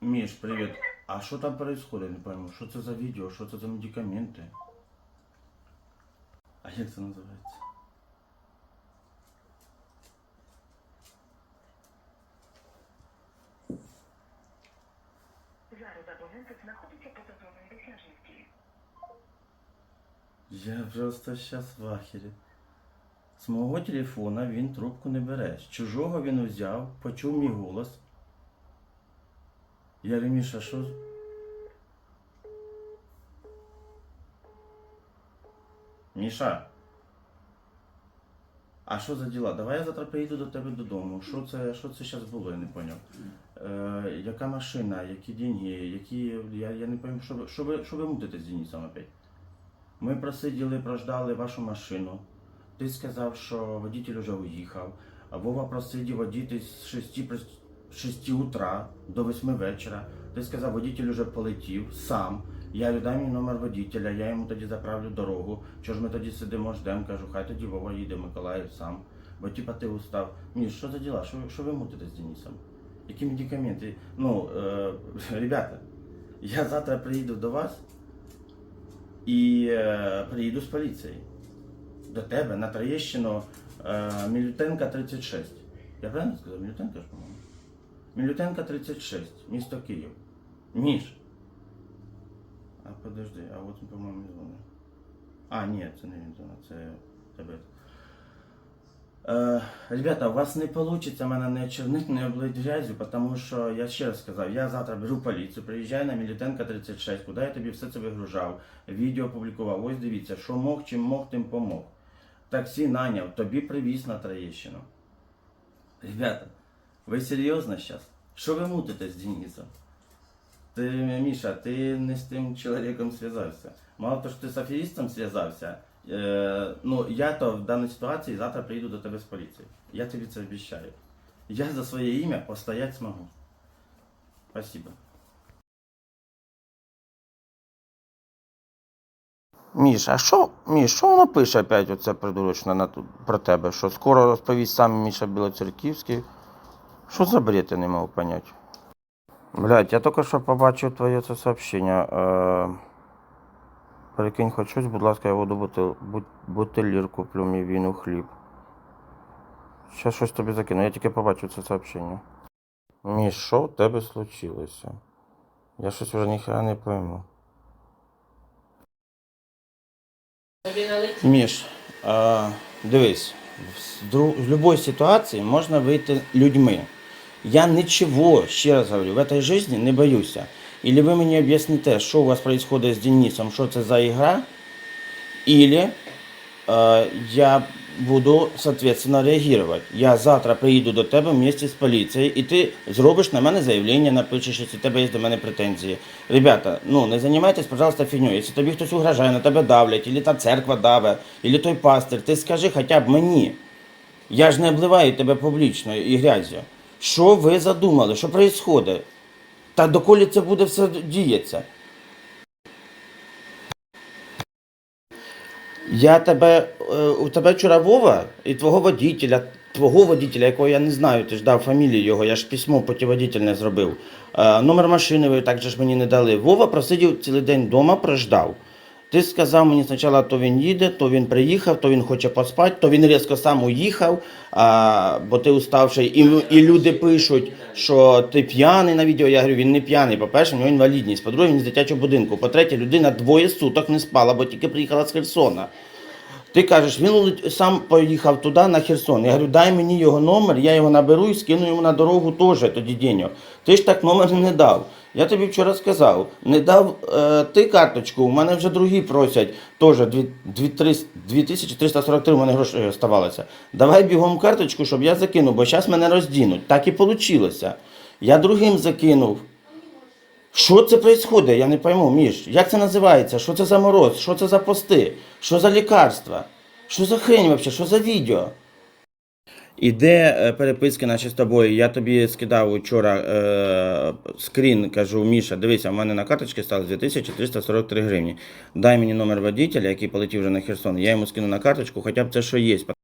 Миш, привет. А что там происходит? Не пойму. Что это за видео? Что это за медикаменты? А як це називається? Зараз абонент знаходиться поза зоною досяжності. Я просто сейчас в ахері. З мого телефона він трубку не бере. З чужого він взяв, почув мій голос. Я говорю, Міша, що? Міша. А що за діла? Давай я завтра приїду до тебе додому. Що це, що це зараз було, я не поняв. Е, яка машина, які деньги, які. Я, я не пойму, що ви, що що ви мутите з Денисом опять? Ми просиділи, прождали вашу машину. Ти сказав, що водитель вже уїхав. А Вова просидів водіти з 6, при- 6 утра до 8 вечора. Ти сказав, водитель вже полетів сам. Я говорю, дай номер водителя, я йому тоді заправлю дорогу. Чого ж ми тоді сидимо, ждемо, кажу, хай тоді Вова їде, Миколаїв сам. Бо типа ти устав. Міш, що за діла? Що, що ви мутите з Денисом? Які медикаменти? Ну, е, ребята, я завтра приїду до вас і е, приїду з поліції. До тебе на Троєщину е, Мілютенка 36. Я правильно сказав? Мілютенка ж, по-моєму? Мілютенка 36, місто Київ. Ніж. А подожди, а от по-моєму, дзвонить. А, ні, це не він дзвонить, це тебе. Е, ребята, у вас не вийде мене не очернити, не облити грязю, тому що я ще раз сказав, я завтра беру поліцію, приїжджаю на Мілітенка 36, куди я тобі все це вигружав, відео опублікував. Ось дивіться, що мог, чим мог, тим помог. Таксі наняв, тобі привіз на Троєщину. Ребята, ви серйозно зараз? Що ви мутите з Денисом? Ти, Міша, ти не з тим чоловіком зв'язався. Мало того, що ти з аферістом зв'язався, е, ну я то в даній ситуації завтра приїду до тебе з поліції. Я тобі це обіцяю. Я за своє ім'я постоять змогу. Спасибо. Міш, а що, Міш, що воно пише опять оце придурочне на, про тебе? Що скоро розповість сам Міша Білоцерківський? Що за бред, я не можу поняти. Блять, я тільки що побачив твоє це сообщення. Е, перекинь хоч будь ласка, я воду бутил, бут, бутилір мій війну хліб. Ще щось тобі закину, я тільки побачив це сообщення. Міш, що в тебе случилося? Я щось вже ніхера не пойму. Міш, а, дивись, в будь-якій ситуації можна вийти людьми. Я ничего, ще раз говорю, в этой жизни не боюся. Или ви мені об'ясните, що у вас происходит з Денисом, що це за ігра, или э, я буду, соответственно, реагировать. Я завтра приїду до тебе вместе з поліцією, і ти зробиш на мене заявлення, напишеш, якщо у тебе є до мене претензії. Ребята, ну не займайтесь, пожалуйста, фігньою. Якщо тобі хтось угрожає, на тебе давлять, или та церква даве, или той пастир, ти скажи хоча б мені. Я ж не обливаю тебе публічно і грязю. Що ви задумали? Що відбувається? Та доколі це буде все діятися? Я тебе, е, у тебе вчора Вова і твого водителя, твого водителя, якого я не знаю, ти ж дав фамілію його, я ж письмо путіводительне зробив. Е, номер машини ви так же мені не дали. Вова просидів цілий день вдома, прождав. Ти сказав мені спочатку, то він їде, то він приїхав, то він хоче поспати, то він різко сам уїхав, а, бо ти уставший. І, і люди пишуть, що ти п'яний на відео. Я говорю, він не п'яний. По-перше, в нього інвалідність. По-друге, він з дитячого будинку. По-третє, людина двоє суток не спала, бо тільки приїхала з Херсона. Ти кажеш, він сам поїхав туди на Херсон. Я говорю, дай мені його номер, я його наберу і скину йому на дорогу теж тоді денег. Ти ж так номер не дав. Я тобі вчора сказав, не дав е, ти карточку, у мене вже другі просять, теж 2343 у мене грошей оставалося. Давай бігом карточку, щоб я закинув, бо зараз мене роздінуть. Так і вийшло. Я другим закинув. Що це відбувається? Я не пойму, Міш. Як це називається? Що це за мороз? Що це за пости? Що за лікарства? Що за хрень взагалі? Що за відео? Іде е, переписки наші з тобою. Я тобі скидав вчора е, скрін, кажу, Міша, дивися, в мене на карточці стало 2343 гривні. Дай мені номер водителя, який полетів вже на Херсон. Я йому скину на карточку, хоча б це що є.